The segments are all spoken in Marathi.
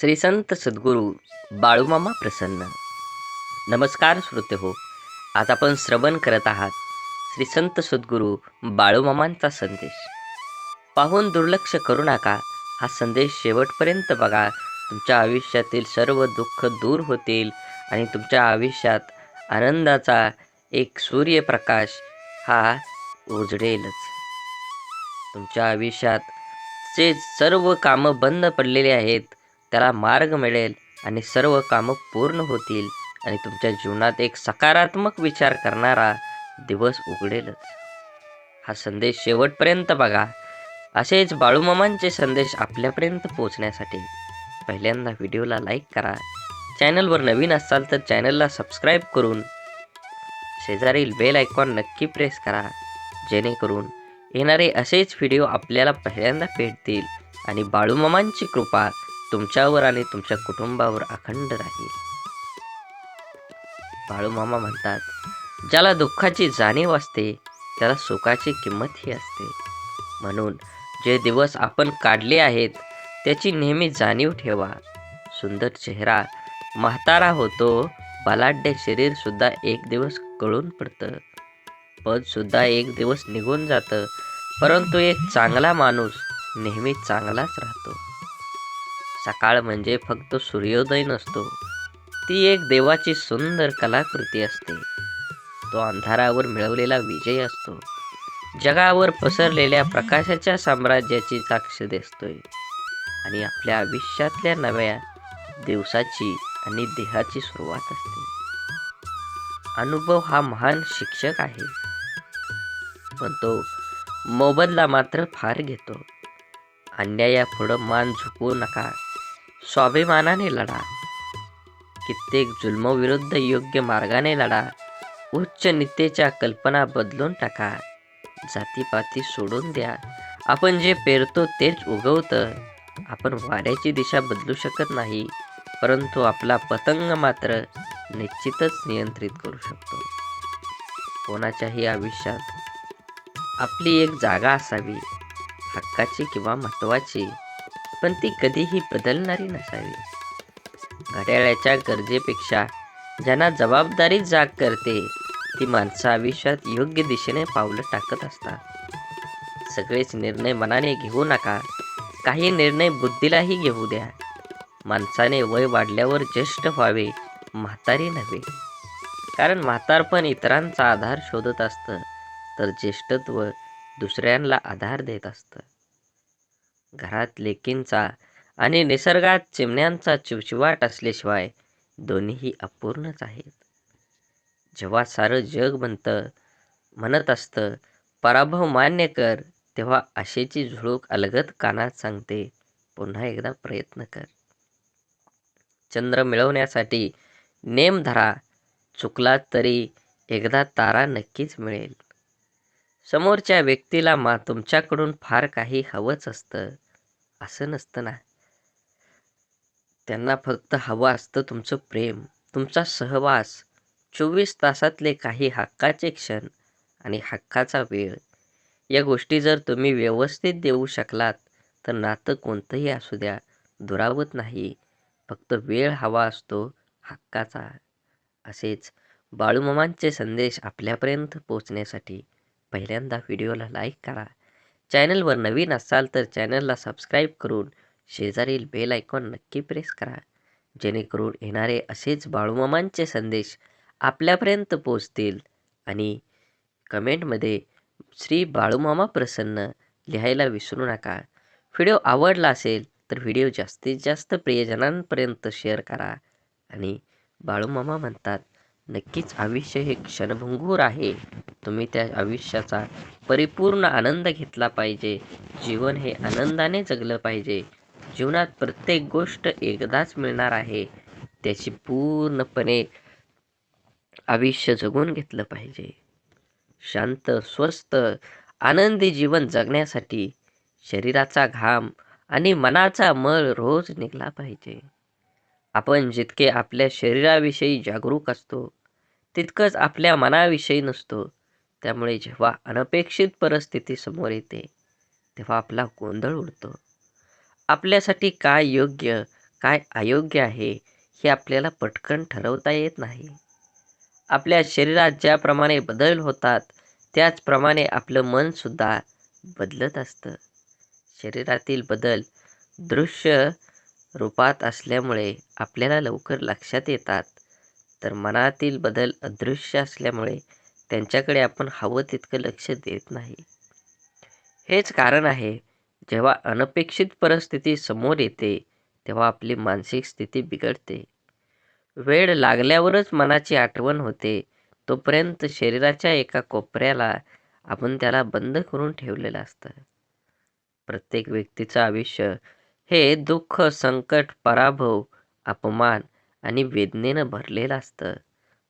श्री संत सद्गुरू बाळूमामा प्रसन्न. नमस्कार श्रोते हो आज आपण श्रवण करत आहात श्री संत सद्गुरू बाळूमामांचा संदेश. पाहून दुर्लक्ष करू नका हा संदेश शेवटपर्यंत बघा. तुमच्या आयुष्यातील सर्व दुःख दूर होतील आणि तुमच्या आयुष्यात आनंदाचा एक सूर्यप्रकाश हा उजडेलच. तुमच्या आयुष्यात जे सर्व कामं बंद पडलेले आहेत त्याला मार्ग मिळेल आणि सर्व कामं पूर्ण होतील आणि तुमच्या जीवनात एक सकारात्मक विचार करणारा दिवस उघडेलच. हा संदेश शेवटपर्यंत बघा. असेच बाळूमामांचे संदेश आपल्यापर्यंत पोहोचण्यासाठी पहिल्यांदा व्हिडिओला लाईक करा. चॅनलवर नवीन असाल तर चॅनलला सबस्क्राईब करून शेजारील बेल आयकॉन नक्की प्रेस करा. जेणेकरून येणारे असेच व्हिडिओ आपल्याला पहिल्यांदा भेटतील आणि बाळूमामांची कृपा तुमच्यावर आणि तुमच्या कुटुंबावर अखंड राहील. बाळूमामा म्हणतात ज्याला दुःखाची जाणीव असते त्याला सुखाची किंमतही असते. म्हणून जे दिवस आपण काढले आहेत त्याची नेहमी जाणीव ठेवा. सुंदर चेहरा म्हातारा होतो बलाढ्य शरीर सुद्धा एक दिवस कळून पडतं. पद सुद्धा एक दिवस निघून जातं परंतु एक चांगला माणूस नेहमी चांगलाच राहतो. सकाळ म्हणजे फक्त सूर्योदय नसतो. ती एक देवाची सुंदर कलाकृती असते. तो अंधारावर मिळवलेला विजय असतो. जगावर पसरलेल्या प्रकाशाच्या साम्राज्याची साक्ष दिसतोय आणि आपल्या आयुष्यातल्या नव्या दिवसाची आणि देहाची सुरुवात असते. अनुभव हा महान शिक्षक आहे. पण तो मोबदला मात्र फार घेतो. अन्यायापुढं मान झुकवू नका. स्वाभिमानाने लढा. कित्येक जुल्मविरुद्ध योग्य मार्गाने लढा. उच्च नितेच्या कल्पना बदलून टाका. जातीपाती सोडून द्या. आपण जे पेरतो तेच उगवतं. आपण वाऱ्याची दिशा बदलू शकत नाही. परंतु आपला पतंग मात्र निश्चितच नियंत्रित करू शकतो. कोणाच्याही आयुष्यात आपली एक जागा असावी. हक्काची किंवा महत्वाची पण ती कधीही बदलणारी नसावी. घड्याळ्याच्या गरजेपेक्षा ज्यांना जबाबदारी जाग करते ती माणसं आयुष्यात योग्य दिशेने पावलं टाकत असतात. सगळेच निर्णय मनाने घेऊ नका. काही निर्णय बुद्धीलाही घेऊ द्या. माणसाने वय वाढल्यावर ज्येष्ठ व्हावे म्हातारी नव्हे. कारण म्हातारपण इतरांचा आधार शोधत असतं तर ज्येष्ठत्व दुसऱ्यांना आधार देत असतं. घरात लेकींचा आणि निसर्गात चिमण्यांचा चिवचिवाट असल्याशिवाय दोन्हीही अपूर्णच आहेत. जेव्हा सारं जग म्हणतं म्हणत असतं पराभव मान्य कर तेव्हा आशेची झुळूक अलगद कानात सांगते पुन्हा एकदा प्रयत्न कर. चंद्र मिळवण्यासाठी नेम धरा चुकला तरी एकदा तारा नक्कीच मिळेल. समोरच्या व्यक्तीला मा तुमच्याकडून फार काही हवंच असतं. असं नसतं ना. त्यांना फक्त हवं असतं तुमचं प्रेम तुमचा सहवास. चोवीस तासातले काही हक्काचे क्षण आणि हक्काचा वेळ. या गोष्टी जर तुम्ही व्यवस्थित देऊ शकलात तर नातं कोणतंही असू द्या दुरावत नाही. फक्त वेळ हवा असतो हक्काचा. असेच बाळूमामांचे संदेश आपल्यापर्यंत पोचण्यासाठी पहिल्यांदा व्हिडिओला लाईक करा. चॅनलवर नवीन असाल तर चॅनलला सबस्क्राईब करून शेजारील बेल आयकॉन नक्की प्रेस करा. जेणेकरून येणारे असेच बाळूमामांचे संदेश आपल्यापर्यंत पोचतील आणि कमेंटमध्ये श्री बाळूमामा प्रसन्न लिहायला विसरू नका. व्हिडिओ आवडला असेल तर व्हिडिओ जास्तीत जास्त प्रियजनांपर्यंत शेअर करा आणि बाळूमामा म्हणतात नक्कीच आयुष्य हे क्षणभंगूर आहे. तुम्ही त्या आयुष्याचा परिपूर्ण आनंद घेतला पाहिजे. जीवन हे आनंदाने जगलं पाहिजे. जीवनात प्रत्येक गोष्ट एकदाच मिळणार आहे. त्याची पूर्णपणे आयुष्य जगून घेतलं पाहिजे. शांत स्वस्त आनंदी जीवन जगण्यासाठी शरीराचा घाम आणि मनाचा मळ रोज निघला पाहिजे. आपण जितके आपल्या शरीराविषयी जागरूक असतो तितकंच आपल्या मनाविषयी नसतो. त्यामुळे जेव्हा अनपेक्षित परिस्थिती समोर येते तेव्हा आपला गोंधळ उडतो. आपल्यासाठी काय योग्य काय अयोग्य आहे हे आपल्याला पटकन ठरवता येत नाही. आपल्या शरीरात ज्याप्रमाणे बदल होतात त्याचप्रमाणे आपलं मनसुद्धा बदलत असतं. शरीरातील बदल दृश्य रूपात असल्यामुळे आपल्याला लवकर लक्षात येतात. तर मनातील बदल अदृश्य असल्यामुळे त्यांच्याकडे आपण हवं तितकं लक्ष देत नाही. हेच कारण आहे जेव्हा अनपेक्षित परिस्थिती समोर येते तेव्हा आपली मानसिक स्थिती बिघडते. वेळ लागल्यावरच मनाची आठवण होते तोपर्यंत शरीराच्या एका कोपऱ्याला आपण त्याला बंद करून ठेवलेलं असतं. प्रत्येक व्यक्तीचं आयुष्य हे दुःख संकट पराभव अपमान आणि वेदनेनं भरलेलं असतं.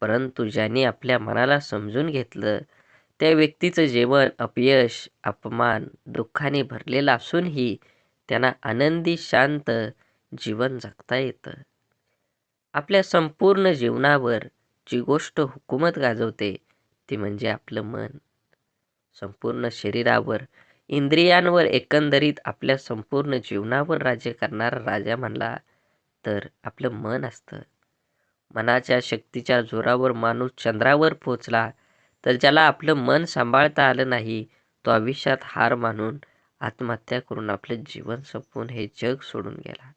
परंतु ज्यांनी आपल्या मनाला समजून घेतलं त्या व्यक्तीचं जीवन अपयश अपमान दुःखाने भरलेलं असूनही त्यांना आनंदी शांत जीवन जगता येतं. आपल्या संपूर्ण जीवनावर जी गोष्ट हुकूमत गाजवते ती म्हणजे आपलं मन. संपूर्ण शरीरावर इंद्रियांवर एकंदरीत आपल्या संपूर्ण जीवनावर राज्य करणारा राजा म्हणला तर आपलं मन असतं. मनाच्या शक्तीच्या जोरावर माणूस चंद्रावर पोचला तर ज्याला आपलं मन सांभाळता आलं नाही तो आयुष्यात हार मानून आत्महत्या करून आपलं जीवन संपवून हे जग सोडून गेला.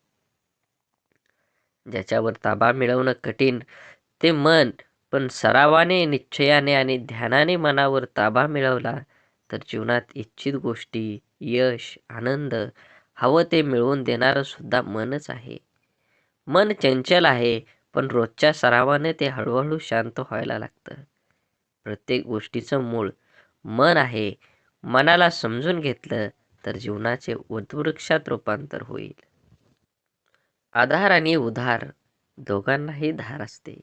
ज्याच्यावर ताबा मिळवणं कठीण ते मन पण सरावाने निश्चयाने आणि ध्यानाने मनावर ताबा मिळवला तर जीवनात इच्छित गोष्टी यश आनंद हवं ते मिळवून देणारं सुद्धा मनच आहे. मन चंचल आहे पण रोजच्या सरावाने ते हळूहळू शांत व्हायला लागतं. प्रत्येक गोष्टीचं मूळ मन आहे. मनाला समजून घेतलं तर जीवनाचे उद्वृक्षात रूपांतर होईल. आधार आणि उधार दोघांनाही धार असते.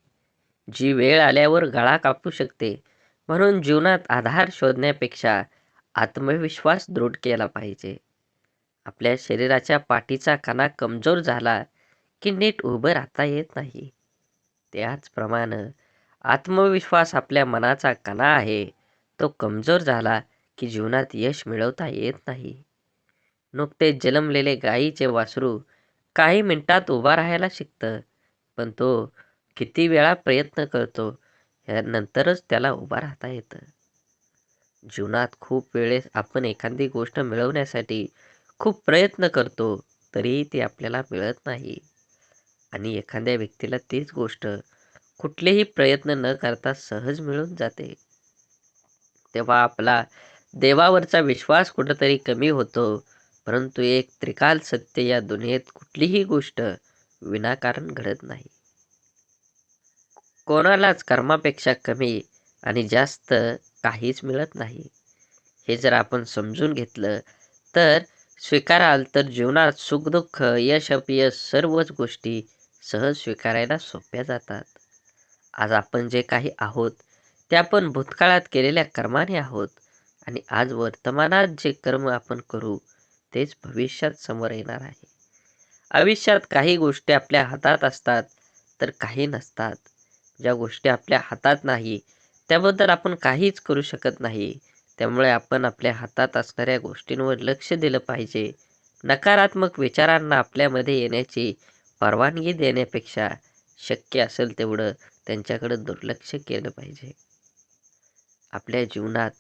जी वेळ आल्यावर गळा कापू शकते म्हणून जीवनात आधार शोधण्यापेक्षा आत्मविश्वास दृढ केला पाहिजे. आपल्या शरीराच्या पाठीचा कणा कमजोर झाला की नीट उभं राहता येत नाही. त्याचप्रमाणे आत्मविश्वास आपल्या मनाचा कणा आहे. तो कमजोर झाला की जीवनात यश मिळवता येत नाही. नुकतेच जन्मलेले गायीचे वासरू काही मिनिटात उभा राहायला शिकतं पण तो किती वेळा प्रयत्न करतो ह्यानंतरच त्याला उभा राहता येतं. जीवनात खूप वेळेस आपण एखादी गोष्ट मिळवण्यासाठी खूप प्रयत्न करतो तरीही ती आपल्याला मिळत नाही. आणि एखाद्या व्यक्तीला तीच गोष्ट कुठलेही प्रयत्न न करता सहज मिळून जाते. तेव्हा आपला देवावरचा विश्वास कुठंतरी कमी होतो परंतु एक त्रिकाल सत्य या दुनियेत कुठलीही गोष्ट विनाकारण घडत नाही. कोणालाच कर्मापेक्षा कमी आणि जास्त काहीच मिळत नाही. हे जर आपण समजून घेतलं तर स्वीकाराल तर जीवनात सुखदुःख यश अपयश सर्वच गोष्टी सहज स्वीकारायला सोप्या जातात. आज आपण जे काही आहोत ते आपण भूतकाळात केलेल्या कर्माने आहोत आणि आज वर्तमानात जे कर्म आपण करू तेच भविष्यात समोर येणार आहे. आयुष्यात काही गोष्टी आपल्या हातात असतात तर काही नसतात. ज्या गोष्टी आपल्या हातात नाही त्याबद्दल आपण काहीच करू शकत नाही. त्यामुळे आपण आपल्या हातात असणाऱ्या गोष्टींवर लक्ष दिलं पाहिजे. नकारात्मक विचारांना आपल्यामध्ये येण्याची परवानगी देण्यापेक्षा शक्य असेल तेवढं त्यांच्याकडे दुर्लक्ष केलं पाहिजे. आपल्या जीवनात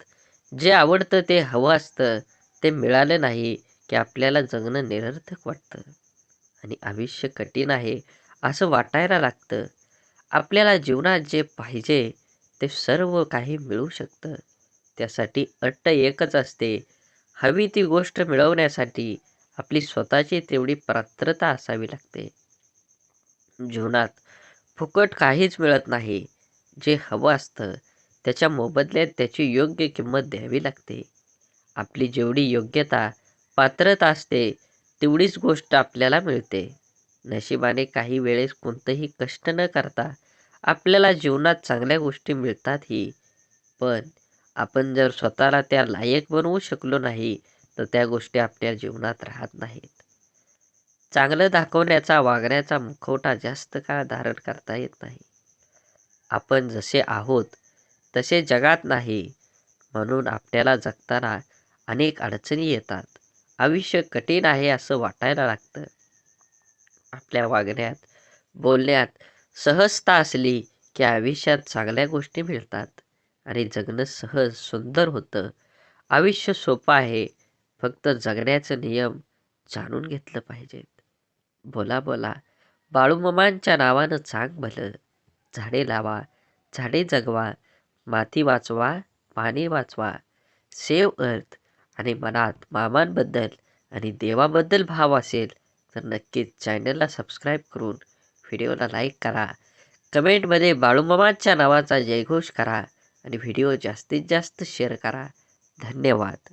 जे आवडतं ते हवं असतं ते मिळालं नाही की आपल्याला जगणं निरर्थक वाटतं. आणि आयुष्य कठीण आहे असं वाटायला लागतं. आपल्याला जीवनात जे पाहिजे ते सर्व काही मिळू शकतं. त्यासाठी अट्ट एकच असते. हवी ती गोष्ट मिळवण्यासाठी आपली स्वतःची तेवढी पात्रता असावी लागते. जीवनात फुकट काहीच मिळत नाही. जे हवं असतं त्याच्या मोबदल्यात त्याची योग्य किंमत द्यावी लागते. आपली जेवढी योग्यता पात्रता असते तेवढीच गोष्ट आपल्याला मिळते. नशिबाने काही वेळेस कोणतंही कष्ट न करता आपल्याला जीवनात चांगल्या गोष्टी मिळतातही. पण आपण जर स्वतःला त्या लायक बनवू शकलो नाही तर त्या गोष्टी आपल्या जीवनात राहत नाहीत. चांगलं दाखवण्याचा वागण्याचा मुखवटा जास्त काळ धारण करता येत नाही. आपण जसे आहोत तसे जगात नाही म्हणून आपल्याला जगताना अनेक अडचणी येतात. आयुष्य कठीण आहे असं वाटायला लागतं. आपल्या वागण्यात बोलण्यात सहजता असली की आयुष्यात चांगल्या गोष्टी मिळतात आणि जगणं सहज सुंदर होतं. आयुष्य सोपं आहे फक्त जगण्याचं नियम जाणून घेतलं पाहिजेत बोला बोला. बाळूमामांच्या नावानं चांग भलं. झाडे लावा झाडे जगवा माती वाचवा पाणी वाचवा. सेव अर्थ आणि मनात मामांबद्दल आणि देवाबद्दल भाव असेल तर नक्कीच चॅनलला सबस्क्राईब करून व्हिडिओला लाईक करा. कमेंटमध्ये बाळूमामांच्या नावाचा जयघोष करा आणि व्हिडिओ जास्तीत जास्त शेअर करा. धन्यवाद.